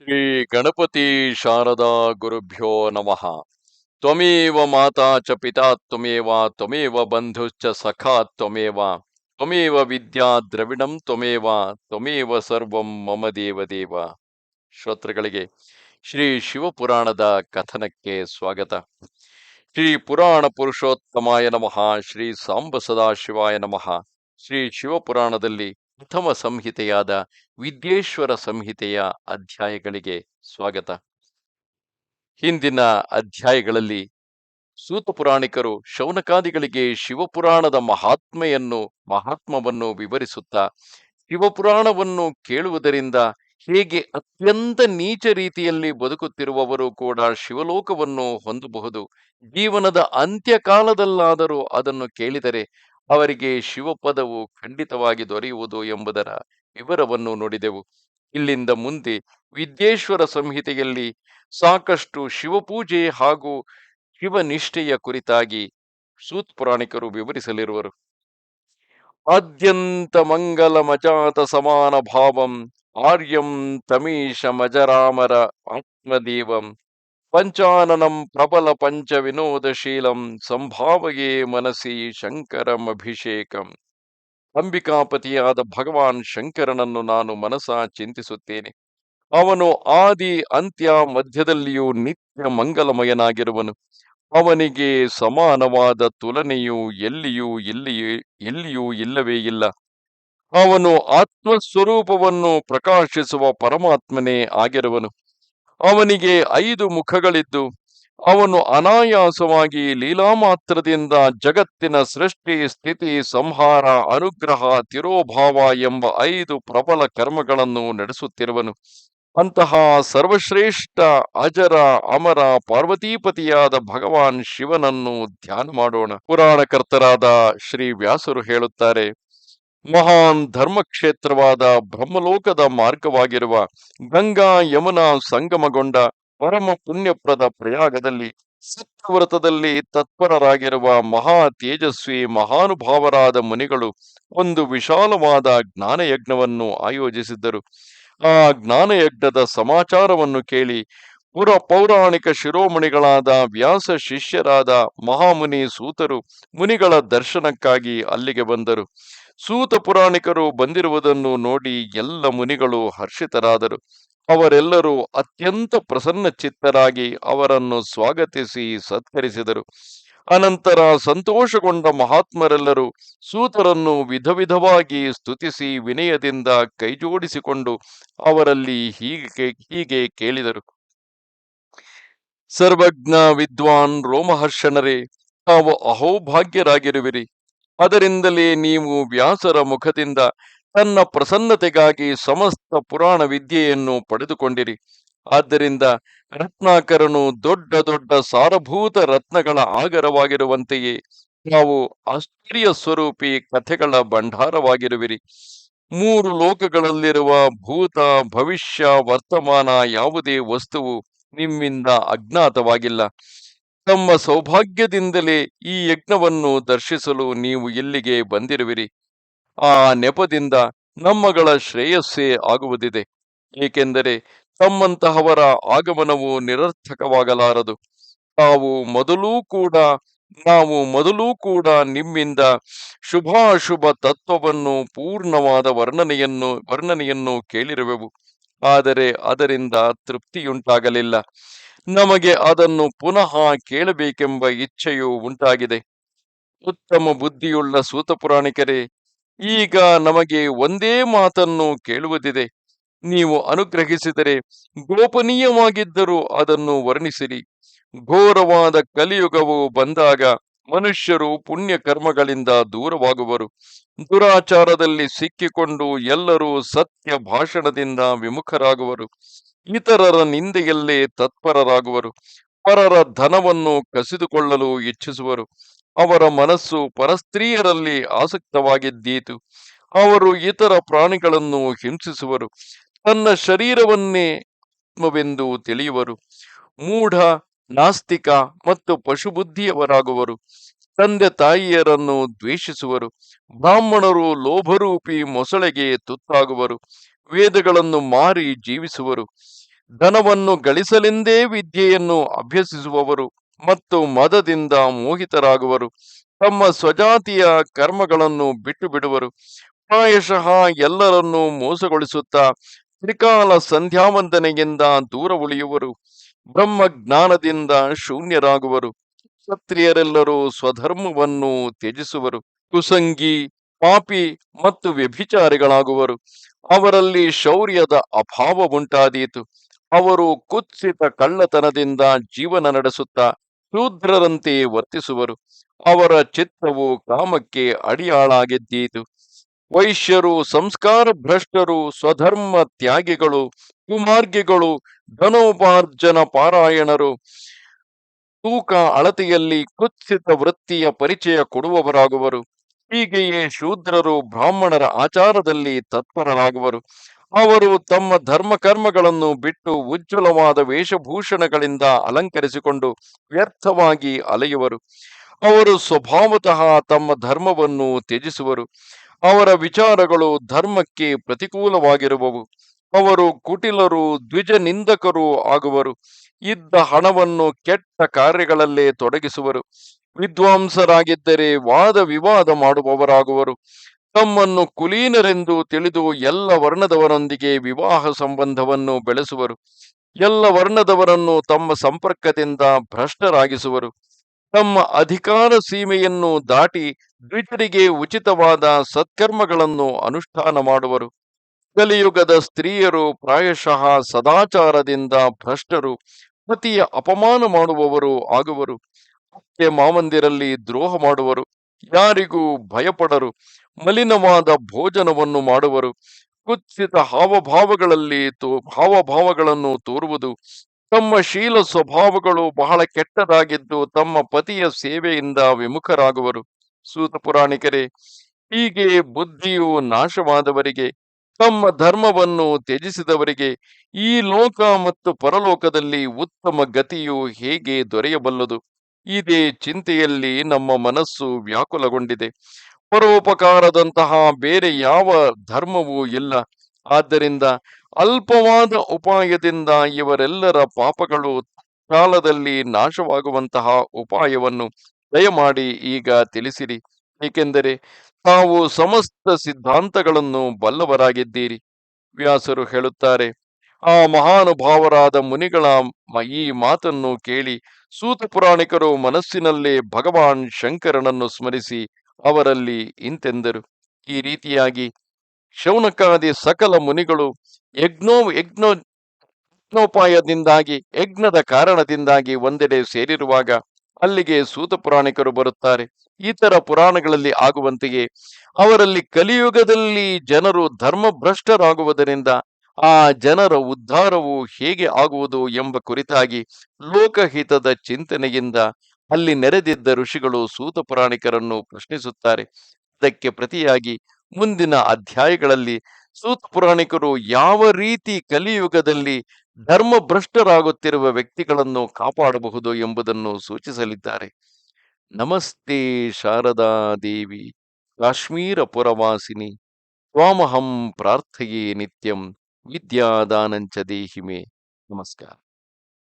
ಶ್ರೀ ಗಣಪತಿ ಶಾರದಾ ಗುರುಭ್ಯೋ ನಮಃ. ತ್ವಮೇವ ಮಾತಾ ಚ ಪಿತಾ, ತ್ವಮೇವ ತ್ವಮೇವ ಬಂಧುಶ್ಚ ಸಖಾ, ತ್ವಮೇವ ತ್ವಮೇವ ವಿದ್ಯಾ ದ್ರವಿಣಂ, ತ್ವಮೇವ ತ್ವಮೇವ ಸರ್ವಂ ಮಮ ದೇವ ದೇವ. ಶ್ರೋತೃಗಳಿಗೆ ಶ್ರೀ ಶಿವಪುರಾಣದ ಕಥನಕ್ಕೆ ಸ್ವಾಗತ. ಶ್ರೀ ಪುರಾಣ ಪುರುಷೋತ್ತಮಾಯ ನಮಃ, ಶ್ರೀ ಸಾಂಬ ಸದಾಶಿವಾಯ ನಮಃ. ಶ್ರೀ ಶಿವಪುರಾಣದಲ್ಲಿ ಪ್ರಥಮ ಸಂಹಿತೆಯಾದ ವಿದ್ಯೇಶ್ವರ ಸಂಹಿತೆಯ ಅಧ್ಯಾಯಗಳಿಗೆ ಸ್ವಾಗತ. ಹಿಂದಿನ ಅಧ್ಯಾಯಗಳಲ್ಲಿ ಸೂತ ಪುರಾಣಿಕರು ಶೌನಕಾದಿಗಳಿಗೆ ಶಿವಪುರಾಣದ ಮಹಾತ್ಮೆಯನ್ನು, ಮಹಾತ್ಮವನ್ನು ವಿವರಿಸುತ್ತಾ, ಶಿವಪುರಾಣವನ್ನು ಕೇಳುವುದರಿಂದ ಹೇಗೆ ಅತ್ಯಂತ ನೀಚ ರೀತಿಯಲ್ಲಿ ಬದುಕುತ್ತಿರುವವರು ಕೂಡ ಶಿವಲೋಕವನ್ನು ಹೊಂದಬಹುದು, ಜೀವನದ ಅಂತ್ಯಕಾಲದಲ್ಲಾದರೂ ಅದನ್ನು ಕೇಳಿದರೆ ಅವರಿಗೆ ಶಿವಪದವು ಖಂಡಿತವಾಗಿ ದೊರೆಯುವುದು ಎಂಬುದರ ವಿವರವನ್ನು ನೋಡಿದೆವು. ಇಲ್ಲಿಂದ ಮುಂದೆ ವಿದ್ಯೇಶ್ವರ ಸಂಹಿತೆಯಲ್ಲಿ ಸಾಕಷ್ಟು ಶಿವಪೂಜೆ ಹಾಗೂ ಶಿವನಿಷ್ಠೆಯ ಕುರಿತಾಗಿ ಸೂತ್ ಪುರಾಣಿಕರು ವಿವರಿಸಲಿರುವರು. ಆದ್ಯಂತ ಮಂಗಲ ಮಜಾತ ಸಮಾನ ಭಾವಂ, ಆರ್ಯಂ ತಮೀಶ ಮಜರಾಮರ ಆತ್ಮದೇವಂ. ಪಂಚಾನನಂ ಪ್ರಬಲ ಪಂಚ ವಿನೋದಶೀಲಂ ಸಂಭಾವಗೆ ಮನಸಿ ಶಂಕರಮಭಿಷೇಕಂ ಅಂಬಿಕಾಪತಿಯಾದ ಭಗವಾನ್ ಶಂಕರನನ್ನು ನಾನು ಮನಸ ಚಿಂತಿಸುತ್ತೇನೆ. ಅವನು ಆದಿ ಅಂತ್ಯ ಮಧ್ಯದಲ್ಲಿಯೂ ನಿತ್ಯ ಮಂಗಲಮಯನಾಗಿರುವನು. ಅವನಿಗೆ ಸಮಾನವಾದ ತುಲನೆಯು ಎಲ್ಲಿಯೂ ಇಲ್ಲಿಯೂ, ಎಲ್ಲಿಯೂ ಇಲ್ಲವೇ ಇಲ್ಲ. ಅವನು ಆತ್ಮಸ್ವರೂಪವನ್ನು ಪ್ರಕಾಶಿಸುವ ಪರಮಾತ್ಮನೇ ಆಗಿರುವನು. ಅವನಿಗೆ ಐದು ಮುಖಗಳಿದ್ದು, ಅವನು ಅನಾಯಾಸವಾಗಿ ಲೀಲಾಮಾತ್ರದಿಂದ ಜಗತ್ತಿನ ಸೃಷ್ಟಿ, ಸ್ಥಿತಿ, ಸಂಹಾರ, ಅನುಗ್ರಹ, ತಿರೋಭಾವ ಎಂಬ ಐದು ಪ್ರಬಲ ಕರ್ಮಗಳನ್ನು ನಡೆಸುತ್ತಿರುವನು. ಅಂತಹ ಸರ್ವಶ್ರೇಷ್ಠ ಅಜರ, ಅಮರ, ಪಾರ್ವತೀಪತಿಯಾದ ಭಗವಾನ್ ಶಿವನನ್ನು ಧ್ಯಾನ ಮಾಡೋಣ. ಪುರಾಣಕರ್ತರಾದ ಶ್ರೀ ವ್ಯಾಸರು ಹೇಳುತ್ತಾರೆ ಮಹಾನ್ ಧರ್ಮಕ್ಷೇತ್ರವಾದ ಬ್ರಹ್ಮಲೋಕದ ಮಾರ್ಗವಾಗಿರುವ ಗಂಗಾ ಯಮುನಾ ಸಂಗಮಗೊಂಡ ಪರಮ ಪುಣ್ಯಪ್ರದ ಪ್ರಯಾಗದಲ್ಲಿ ಸತ್ಯವ್ರತದಲ್ಲಿ ತತ್ಪರರಾಗಿರುವ ಮಹಾ ತೇಜಸ್ವಿ ಮಹಾನುಭಾವರಾದ ಮುನಿಗಳು ಒಂದು ವಿಶಾಲವಾದ ಜ್ಞಾನಯಜ್ಞವನ್ನು ಆಯೋಜಿಸಿದ್ದರು. ಆ ಜ್ಞಾನಯಜ್ಞದ ಸಮಾಚಾರವನ್ನು ಕೇಳಿ ಪುರ ಪೌರಾಣಿಕ ಶಿರೋಮಣಿಗಳಾದ ವ್ಯಾಸ ಶಿಷ್ಯರಾದ ಮಹಾಮುನಿ ಸೂತರು ಮುನಿಗಳ ದರ್ಶನಕ್ಕಾಗಿ ಅಲ್ಲಿಗೆ ಬಂದರು. ಸೂತ ಪುರಾಣಿಕರು ಬಂದಿರುವುದನ್ನು ನೋಡಿ ಎಲ್ಲ ಮುನಿಗಳು ಹರ್ಷಿತರಾದರು. ಅವರೆಲ್ಲರೂ ಅತ್ಯಂತ ಪ್ರಸನ್ನ ಚಿತ್ತರಾಗಿ ಅವರನ್ನು ಸ್ವಾಗತಿಸಿ ಸತ್ಕರಿಸಿದರು. ಅನಂತರ ಸಂತೋಷಗೊಂಡ ಮಹಾತ್ಮರೆಲ್ಲರೂ ಸೂತರನ್ನು ವಿಧ ವಿಧವಾಗಿ ಸ್ತುತಿಸಿ ವಿನಯದಿಂದ ಕೈಜೋಡಿಸಿಕೊಂಡು ಅವರಲ್ಲಿ ಹೀಗೆ ಹೀಗೆ ಕೇಳಿದರು. ಸರ್ವಜ್ಞ ವಿದ್ವಾನ್ ರೋಮಹರ್ಷಣರೇ, ತಾವು ಅಹೋಭಾಗ್ಯರಾಗಿರುವಿರಿ. ಅದರಿಂದಲೇ ನೀವು ವ್ಯಾಸರ ಮುಖದಿಂದ ತನ್ನ ಪ್ರಸನ್ನತೆಗಾಗಿ ಸಮಸ್ತ ಪುರಾಣ ವಿದ್ಯೆಯನ್ನು ಪಡೆದುಕೊಂಡಿರಿ. ಆದ್ದರಿಂದ ರತ್ನಾಕರನು ದೊಡ್ಡ ದೊಡ್ಡ ಸಾರಭೂತ ರತ್ನಗಳ ಆಗರವಾಗಿರುವಂತೆಯೇ ನಾವು ಆಶ್ಚರ್ಯ ಸ್ವರೂಪಿ ಕಥೆಗಳ ಭಂಡಾರವಾಗಿರುವಿರಿ. ಮೂರು ಲೋಕಗಳಲ್ಲಿರುವ ಭೂತ, ಭವಿಷ್ಯ, ವರ್ತಮಾನ ಯಾವುದೇ ವಸ್ತುವು ನಿಮ್ಮಿಂದ ಅಜ್ಞಾತವಾಗಿಲ್ಲ. ತಮ್ಮ ಸೌಭಾಗ್ಯದಿಂದಲೇ ಈ ಯಜ್ಞವನ್ನು ದರ್ಶಿಸಲು ನೀವು ಇಲ್ಲಿಗೆ ಬಂದಿರುವಿರಿ? ಆ ನೆಪದಿಂದ ನಮ್ಮಗಳ ಶ್ರೇಯಸ್ಸೇ ಆಗುವುದಿದೆ. ಏಕೆಂದರೆ ತಮ್ಮಂತಹವರ ಆಗಮನವು ನಿರರ್ಥಕವಾಗಲಾರದು. ತಾವು ಮೊದಲೂ ಕೂಡ, ನಾವು ಮೊದಲೂ ಕೂಡ ನಿಮ್ಮಿಂದ ಶುಭಾಶುಭ ತತ್ವವನ್ನು ಪೂರ್ಣವಾದ ವರ್ಣನೆಯನ್ನು ವರ್ಣನೆಯನ್ನು ಕೇಳಿರುವೆವು. ಆದರೆ ಅದರಿಂದ ತೃಪ್ತಿಯುಂಟಾಗಲಿಲ್ಲ. ನಮಗೆ ಅದನ್ನು ಪುನಃ ಕೇಳಬೇಕೆಂಬ ಇಚ್ಛೆಯೂ ಉಂಟಾಗಿದೆ. ಉತ್ತಮ ಬುದ್ಧಿಯುಳ್ಳ ಸೂತ ಪುರಾಣಿಕರೇ, ಈಗ ನಮಗೆ ಒಂದೇ ಮಾತನ್ನು ಕೇಳುವುದಿದೆ. ನೀವು ಅನುಗ್ರಹಿಸಿದರೆ ಗೋಪನೀಯವಾಗಿದ್ದರೂ ಅದನ್ನು ವರ್ಣಿಸಿರಿ. ಘೋರವಾದ ಕಲಿಯುಗವು ಬಂದಾಗ ಮನುಷ್ಯರು ಪುಣ್ಯ ಕರ್ಮಗಳಿಂದ ದೂರವಾಗುವರು. ದುರಾಚಾರದಲ್ಲಿ ಸಿಕ್ಕಿಕೊಂಡು ಎಲ್ಲರೂ ಸತ್ಯ ಭಾಷಣದಿಂದ ವಿಮುಖರಾಗುವರು. ಇತರರ ನಿಂದೆಯಲ್ಲೇ ತತ್ಪರರಾಗುವರು. ಪರರ ಧನವನ್ನು ಕಸಿದುಕೊಳ್ಳಲು ಇಚ್ಛಿಸುವರು. ಅವರ ಮನಸ್ಸು ಪರಸ್ತ್ರೀಯರಲ್ಲಿ ಆಸಕ್ತವಾಗಿದ್ದೀತು. ಅವರು ಇತರ ಪ್ರಾಣಿಗಳನ್ನು ಹಿಂಸಿಸುವರು. ತನ್ನ ಶರೀರವನ್ನೇ ಆತ್ಮವೆಂದು ತಿಳಿಯುವರು. ಮೂಢ, ನಾಸ್ತಿಕ ಮತ್ತು ಪಶುಬುದ್ಧಿಯವರಾಗುವರು. ತಂದೆ ತಾಯಿಯರನ್ನು ದ್ವೇಷಿಸುವರು. ಬ್ರಾಹ್ಮಣರು ಲೋಭರೂಪಿ ಮೊಸಳೆಗೆ ತುತ್ತಾಗುವರು. ವೇದಗಳನ್ನು ಮಾರಿ ಜೀವಿಸುವರು. ಧನವನ್ನು ಗಳಿಸಲೆಂದೇ ವಿದ್ಯೆಯನ್ನು ಅಭ್ಯಸಿಸುವವರು ಮತ್ತು ಮದದಿಂದ ಮೋಹಿತರಾಗುವರು. ತಮ್ಮ ಸ್ವಜಾತಿಯ ಕರ್ಮಗಳನ್ನು ಬಿಟ್ಟು ಬಿಡುವರು ಪ್ರಾಯಶಃ ಎಲ್ಲರನ್ನೂ ಮೋಸಗೊಳಿಸುತ್ತಾ ತ್ರಿಕಾಲ ಸಂಧ್ಯಾವಂದನೆಯಿಂದ ದೂರ ಉಳಿಯುವರು. ಬ್ರಹ್ಮ ಜ್ಞಾನದಿಂದ ಶೂನ್ಯರಾಗುವರು. ಕ್ಷತ್ರಿಯರೆಲ್ಲರೂ ಸ್ವಧರ್ಮವನ್ನು ತ್ಯಜಿಸುವರು. ಕುಸಂಗಿ, ಪಾಪಿ ಮತ್ತು ವ್ಯಭಿಚಾರಿಗಳಾಗುವರು. ಅವರಲ್ಲಿ ಶೌರ್ಯದ ಅಭಾವ ಉಂಟಾದೀತು. ಅವರು ಕುತ್ಸಿತ ಕಳ್ಳತನದಿಂದ ಜೀವನ ನಡೆಸುತ್ತಾ ಶೂದ್ರರಂತೆ ವರ್ತಿಸುವರು. ಅವರ ಚಿತ್ತವು ಕಾಮಕ್ಕೆ ಅಡಿಯಾಳಾಗಿದ್ದೀತು. ವೈಶ್ಯರು ಸಂಸ್ಕಾರ ಭ್ರಷ್ಟರು ಸ್ವಧರ್ಮ ತ್ಯಾಗಿಗಳು, ಕುಮಾರ್ಗಿಗಳು, ಧನೋಪಾರ್ಜನ ಪಾರಾಯಣರು, ತೂಕ ಅಳತೆಯಲ್ಲಿ ಕುತ್ಸಿತ ವೃತ್ತಿಯ ಪರಿಚಯ ಕೊಡುವವರಾಗುವರು. ಹೀಗೆಯೇ ಶೂದ್ರರು ಬ್ರಾಹ್ಮಣರ ಆಚಾರದಲ್ಲಿ ತತ್ಪರರಾಗುವರು. ಅವರು ತಮ್ಮ ಧರ್ಮ ಕರ್ಮಗಳನ್ನು ಬಿಟ್ಟು ಉಜ್ವಲವಾದ ವೇಷಭೂಷಣಗಳಿಂದ ಅಲಂಕರಿಸಿಕೊಂಡು ವ್ಯರ್ಥವಾಗಿ ಅಲೆಯುವರು. ಅವರು ಸ್ವಭಾವತಃ ತಮ್ಮ ಧರ್ಮವನ್ನು ತ್ಯಜಿಸುವರು. ಅವರ ವಿಚಾರಗಳು ಧರ್ಮಕ್ಕೆ ಪ್ರತಿಕೂಲವಾಗಿರುವವು. ಅವರು ಕುಟಿಲರು ದ್ವಿಜ ನಿಂದಕರು ಆಗುವರು. ಇದ್ದ ಹಣವನ್ನು ಕೆಟ್ಟ ಕಾರ್ಯಗಳಲ್ಲೇ ತೊಡಗಿಸುವರು. ವಿದ್ವಾಂಸರಾಗಿದ್ದರೆ ವಾದ ವಿವಾದ ಮಾಡುವವರಾಗುವರು. ತಮ್ಮನ್ನು ಕುಲೀನರೆಂದು ತಿಳಿದು ಎಲ್ಲ ವರ್ಣದವರೊಂದಿಗೆ ವಿವಾಹ ಸಂಬಂಧವನ್ನು ಬೆಳೆಸುವರು. ಎಲ್ಲ ವರ್ಣದವರನ್ನು ತಮ್ಮ ಸಂಪರ್ಕದಿಂದ ಭ್ರಷ್ಟರಾಗಿಸುವರು. ತಮ್ಮ ಅಧಿಕಾರ ಸೀಮೆಯನ್ನು ದಾಟಿ ದ್ವಿಜರಿಗೆ ಉಚಿತವಾದ ಸತ್ಕರ್ಮಗಳನ್ನು ಅನುಷ್ಠಾನ ಮಾಡುವರು. ಕಲಿಯುಗದ ಸ್ತ್ರೀಯರು ಪ್ರಾಯಶಃ ಸದಾಚಾರದಿಂದ ಭ್ರಷ್ಟರು, ಪತಿಯ ಅಪಮಾನ ಮಾಡುವವರು ಆಗುವರು. ಅತ್ತೆ ಮಾಮಂದಿರಲ್ಲಿ ದ್ರೋಹ ಮಾಡುವರು. ಯಾರಿಗೂ ಭಯಪಡರು. ಮಲಿನವಾದ ಭೋಜನವನ್ನು ಮಾಡುವರು. ಕುತ್ಸಿತ ಹಾವಭಾವಗಳಲ್ಲಿ ತೋ, ಹಾವಭಾವಗಳನ್ನು ತೋರುವುದು. ತಮ್ಮ ಶೀಲ ಸ್ವಭಾವಗಳು ಬಹಳ ಕೆಟ್ಟದಾಗಿದ್ದು ತಮ್ಮ ಪತಿಯ ಸೇವೆಯಿಂದ ವಿಮುಖರಾಗುವರು. ಸೂತ ಪುರಾಣಿಕರೇ, ಹೀಗೆ ಬುದ್ಧಿಯು ನಾಶವಾದವರಿಗೆ, ತಮ್ಮ ಧರ್ಮವನ್ನು ತ್ಯಜಿಸಿದವರಿಗೆ, ಈ ಲೋಕ ಮತ್ತು ಪರಲೋಕದಲ್ಲಿ ಉತ್ತಮ ಗತಿಯು ಹೇಗೆ ದೊರೆಯಬಲ್ಲದು? ಇದೇ ಚಿಂತೆಯಲ್ಲಿ ನಮ್ಮ ಮನಸ್ಸು ವ್ಯಾಕುಲಗೊಂಡಿದೆ. ಪರೋಪಕಾರದಂತಹ ಬೇರೆ ಯಾವ ಧರ್ಮವೂ ಇಲ್ಲ. ಆದ್ದರಿಂದ ಅಲ್ಪವಾದ ಉಪಾಯದಿಂದ ಇವರೆಲ್ಲರ ಪಾಪಗಳು ಕಾಲದಲ್ಲಿ ನಾಶವಾಗುವಂತಹ ಉಪಾಯವನ್ನು ದಯಮಾಡಿ ಈಗ ತಿಳಿಸಿರಿ. ಏಕೆಂದರೆ ತಾವು ಸಮಸ್ತ ಸಿದ್ಧಾಂತಗಳನ್ನು ಬಲ್ಲವರಾಗಿದ್ದೀರಿ. ವ್ಯಾಸರು ಹೇಳುತ್ತಾರೆ, ಆ ಮಹಾನುಭಾವರಾದ ಮುನಿಗಳ ಈ ಮಾತನ್ನು ಕೇಳಿ ಸೂತ ಪುರಾಣಿಕರು ಮನಸ್ಸಿನಲ್ಲೇ ಭಗವಾನ್ ಶಂಕರನನ್ನು ಸ್ಮರಿಸಿ ಅವರಲ್ಲಿ ಇಂತೆಂದರು, ಈ ರೀತಿಯಾಗಿ ಶೌನಕಾದಿ ಸಕಲ ಮುನಿಗಳು ಯಜ್ಞೋ ಯಜ್ಞೋ, ಯಜ್ಞೋಪಾಯದಿಂದಾಗಿ, ಯಜ್ಞದ ಕಾರಣದಿಂದಾಗಿ ಒಂದೆಡೆ ಸೇರಿರುವಾಗ ಅಲ್ಲಿಗೆ ಸೂತ ಪುರಾಣಿಕರು ಬರುತ್ತಾರೆ. ಇತರ ಪುರಾಣಗಳಲ್ಲಿ ಆಗುವಂತೆಯೇ ಅವರಲ್ಲಿ ಕಲಿಯುಗದಲ್ಲಿ ಜನರು ಧರ್ಮಭ್ರಷ್ಟರಾಗುವುದರಿಂದ ಆ ಜನರ ಉದ್ಧಾರವು ಹೇಗೆ ಆಗುವುದು ಎಂಬ ಕುರಿತಾಗಿ ಲೋಕಹಿತದ ಚಿಂತನೆಯಿಂದ ಅಲ್ಲಿ ನೆರೆದಿದ್ದ ಋಷಿಗಳು ಸೂತ ಪುರಾಣಿಕರನ್ನು ಪ್ರಶ್ನಿಸುತ್ತಾರೆ. ಅದಕ್ಕೆ ಪ್ರತಿಯಾಗಿ ಮುಂದಿನ ಅಧ್ಯಾಯಗಳಲ್ಲಿ ಸೂತ ಪುರಾಣಿಕರು ಯಾವ ರೀತಿ ಕಲಿಯುಗದಲ್ಲಿ ಧರ್ಮಭ್ರಷ್ಟರಾಗುತ್ತಿರುವ ವ್ಯಕ್ತಿಗಳನ್ನು ಕಾಪಾಡಬಹುದು ಎಂಬುದನ್ನು ಸೂಚಿಸಲಿದ್ದಾರೆ. ನಮಸ್ತೆ ಶಾರದಾ ದೇವಿ, ಕಾಶ್ಮೀರ ಪುರವಾಸಿನಿ, ತ್ವಾಮಹಂ ಪ್ರಾರ್ಥೆಯೇ ನಿತ್ಯಂ ವಿದ್ಯಾದಾನಂಚ ದೇಹಿಮೆ. ನಮಸ್ಕಾರ.